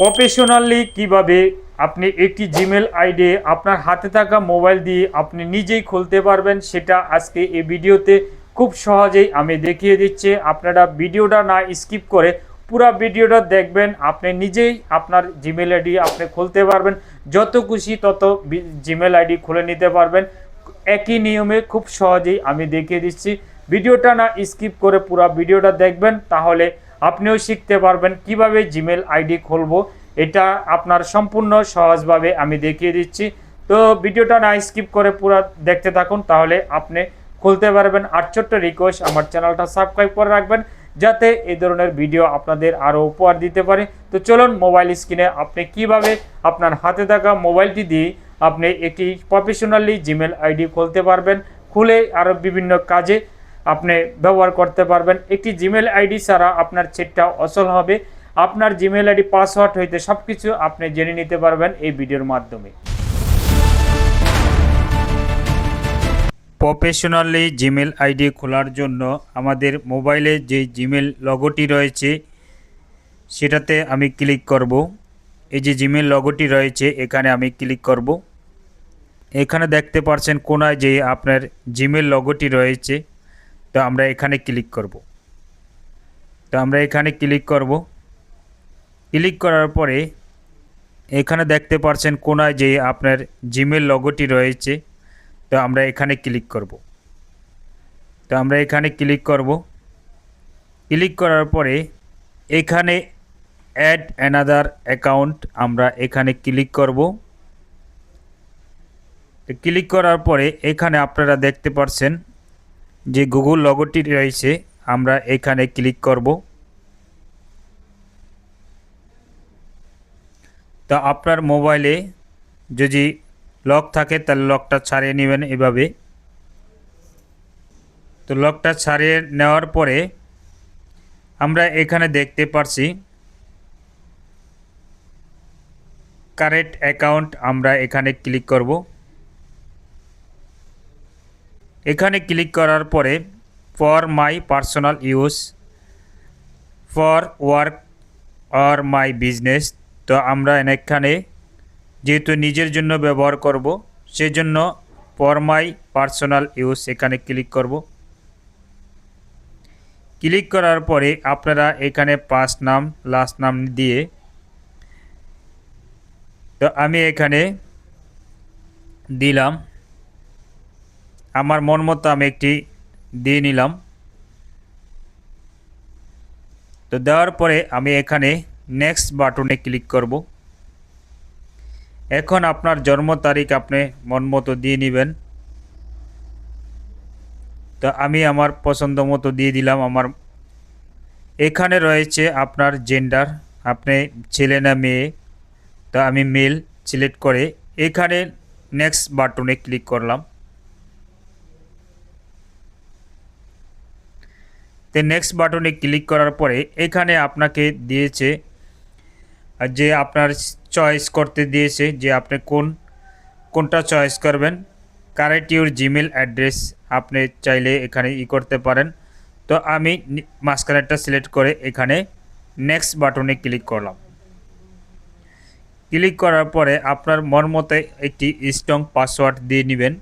Professionally কীভাবে আপনি একটি জিমেল আইডি আপনার হাতে থাকা মোবাইল দিয়ে আপনি নিজেই খুলতে পারবেন, সেটা আজকে এই ভিডিওতে খুব সহজেই আমি দেখিয়ে দিচ্ছি। আপনারা ভিডিওটা না স্কিপ করে পুরো ভিডিওটা দেখবেন, আপনি নিজেই আপনার জিমেল আইডি আপনি খুলতে পারবেন। যত খুশি তত জিমেল আইডি খুলে নিতে পারবেন। একই নিয়মে খুব সহজেই আমি দেখিয়ে দিচ্ছি। ভিডিওটা না স্কিপ করে পুরো ভিডিওটা দেখবেন, তাহলে আপনিও শিখতে পারবেন কীভাবে জিমেল আইডি খুলবো। এটা আপনার সম্পূর্ণ সহজভাবে আমি দেখিয়ে দিচ্ছি। তো ভিডিওটা না স্কিপ করে পুরো দেখতে থাকুন, তাহলে আপনি খুলতে পারবেন। আর ছোট্ট রিকোয়েস্ট আমার চ্যানেলটা সাবস্ক্রাইব করে রাখবেন, যাতে এই ধরনের ভিডিও আপনাদের আরও উপহার দিতে পারে। তো চলুন মোবাইল স্ক্রিনে আপনি কীভাবে আপনার হাতে থাকা মোবাইলটি দিয়ে আপনি একটি প্রফেশনালি জিমেল আইডি খুলতে পারবেন। খুলে আরও বিভিন্ন কাজে আপনি ব্যবহার করতে পারবেন। একটি জিমেল আইডি ছাড়া আপনার চেটটা অচল হবে। আপনার জিমেল আইডি পাসওয়ার্ড হইতে সব কিছু আপনি জেনে নিতে পারবেন এই ভিডিওর মাধ্যমে। প্রফেশনালি জিমেল আইডি খোলার জন্য আমাদের মোবাইলে যে জিমেল লগোটি রয়েছে, সেটাতে আমি ক্লিক করব। এই যে জিমেল লগোটি রয়েছে, এখানে আমি ক্লিক করব। এখানে দেখতে পাচ্ছেন কোনায় যে আপনার জিমেল লগোটি রয়েছে। তো আমরা এখানে ক্লিক করব। তো আমরা এখানে ক্লিক করব। ক্লিক করার পরে এখানে দেখতে পাচ্ছেন কোনায় যে আপনার জিমেল লগোটি রয়েছে, তো আমরা এখানে ক্লিক করব। তো আমরা এখানে ক্লিক করব। ক্লিক করার পরে এখানে অ্যাড অ্যানাদার অ্যাকাউন্ট আমরা এখানে ক্লিক করব। ক্লিক করার পরে এখানে আপনারা দেখতে পাচ্ছেন যে গুগল লগোটি রয়েছে, আমরা এখানে ক্লিক করব। তা আপনার মোবাইলে যদি লক থাকে, তাহলে লকটা ছাড়িয়ে নেবেন এভাবে। তো লকটা ছাড়িয়ে নেওয়ার পরে আমরা এখানে দেখতে পারছি কারেন্ট অ্যাকাউন্ট আমরা এখানে ক্লিক করব। এখানে ক্লিক করার পরে for my personal use for work or my business তো আমরা এখানে যেহেতু নিজের জন্য ব্যবহার করব, সেজন্য ফর মাই পার্সোনাল ইউজ এখানে ক্লিক করব। ক্লিক করার পরে আপনারা এখানে ফার্স্ট নাম লাস্ট নাম দিয়ে, তো আমি এখানে দিলাম। আমার মন মতো আমি একটি দিয়ে নিলাম। তো দেওয়ার পরে আমি এখানে নেক্সট বাটনে ক্লিক করব। এখন আপনার জন্ম তারিখ আপনি মন মতো দিয়ে নেবেন। তো আমি আমার পছন্দ মতো দিয়ে দিলাম আমার। এখানে রয়েছে আপনার জেন্ডার আপনি ছেলে না মেয়ে। তো আমি মেল সিলেক্ট করে এখানে নেক্সট বাটনে ক্লিক করলাম। তো নেক্সট বাটনে ক্লিক করার পরে এখানে আপনাকে দিয়েছে, যে আপনার চয়েস করতে দিয়েছে যে আপনি কোন, কোনটা চয়েস করবেন। কারেক্ট ইউর জিমেল অ্যাড্রেস আপনি চাইলে এখানে ই করতে পারেন। তো আমি মাঝখানেরটা সিলেক্ট করে এখানে নেক্সট বাটনে ক্লিক করলাম। ক্লিক করার পরে আপনার মন মতো একটি স্ট্রং পাসওয়ার্ড দিয়ে নেবেন।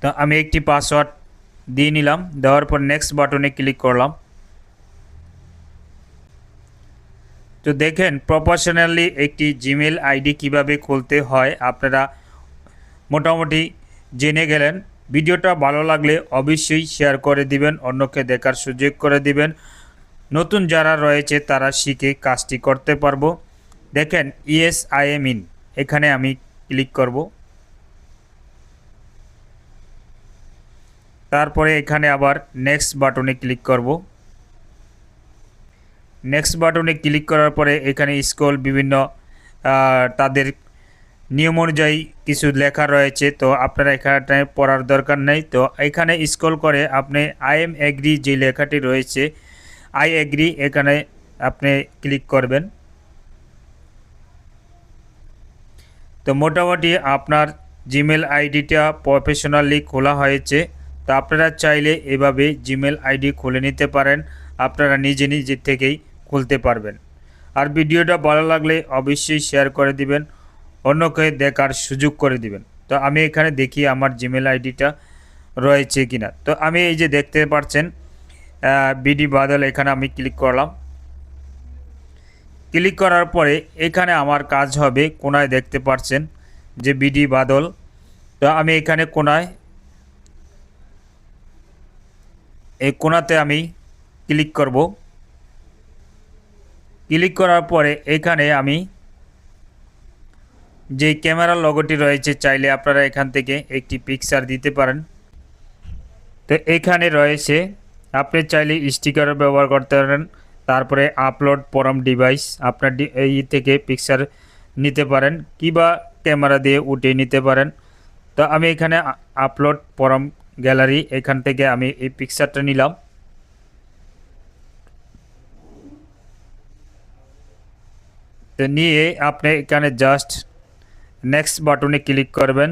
তো আমি একটি পাসওয়ার্ড দিয়ে নিলাম। দেওয়ার পর নেক্সট বাটনে ক্লিক করলাম। তো দেখেন প্রফেশনালি একটি জিমেল আইডি কীভাবে খুলতে হয় আপনারা মোটামুটি জেনে গেলেন। ভিডিওটা ভালো লাগলে অবশ্যই শেয়ার করে দিবেন, অন্যকে দেখার সুযোগ করে দিবেন। নতুন যারা রয়েছে, তারা শিখে কাজটি করতে পারব। দেখেন ইএস আই এম ইন এখানে আমি ক্লিক করব। তারপরে এখানে আবার নেক্সট বাটনে ক্লিক করব। নেক্সট বাটনে ক্লিক করার পরে এখানে স্কল বিভিন্ন তাদের নিয়ম অনুযায়ী কিছু লেখা রয়েছে। তো আপনারা এখানে পড়ার দরকার নেই। তো এখানে স্কল করে আপনি আই এম এগ্রি যে লেখাটি রয়েছে আই এগ্রি এখানে আপনি ক্লিক করবেন। তো মোটামুটি আপনার জিমেল আইডিটা প্রফেশনালি খোলা হয়েছে। তো আপনারা চাইলে এভাবে জিমেল আইডি খুলে নিতে পারেন। আপনারা নিজে নিজে থেকেই খুলতে পারবেন। আর ভিডিওটা ভালো লাগলে অবশ্যই শেয়ার করে দিবেন, অন্যকে দেখার সুযোগ করে দিবেন। তো আমি এখানে দেখি আমার জিমেল আইডিটা রয়েছে কিনা। তো আমি এই যে দেখতে পাচ্ছেন বিডি বাদল, এখানে আমি ক্লিক করলাম। ক্লিক করার পরে এখানে আমার কাজ হবে কোনায় দেখতে পাচ্ছেন যে বিডি বাদল। তো আমি এখানে কোনায় এই কোনাতে আমি ক্লিক করব। ক্লিক করার পরে এখানে আমি যে ক্যামেরার লগোটি রয়েছে, চাইলে আপনারা এখান থেকে একটি পিকচার দিতে পারেন। তো এখানে রয়েছে, আপনি চাইলে স্টিকারও ব্যবহার করতে পারেন। তারপরে আপলোড পরম ডিভাইস আপনার এই থেকে পিকচার নিতে পারেন কিবা ক্যামেরা দিয়ে উঠিয়ে নিতে পারেন। তো আমি এখানে আপলোড পরম গ্যালারি, এখান থেকে আমি এই পিকচারটা নিলাম। তো নিয়ে আপনি এখানে জাস্ট নেক্সট বাটনে ক্লিক করবেন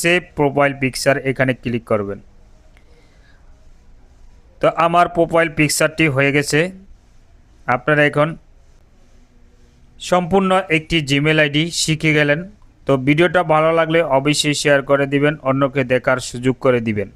সেভ প্রোফাইল পিকচার এখানে ক্লিক করবেন। তো আমার প্রোফাইল পিকচারটি হয়ে গেছে। আপনারা এখন সম্পূর্ণ একটি জিমেল আইডি শিখে গেলেন। তো ভিডিওটা ভালো লাগলে অবশ্যই শেয়ার করে দিবেন, অন্যকে দেখার সুযোগ করে দিবেন।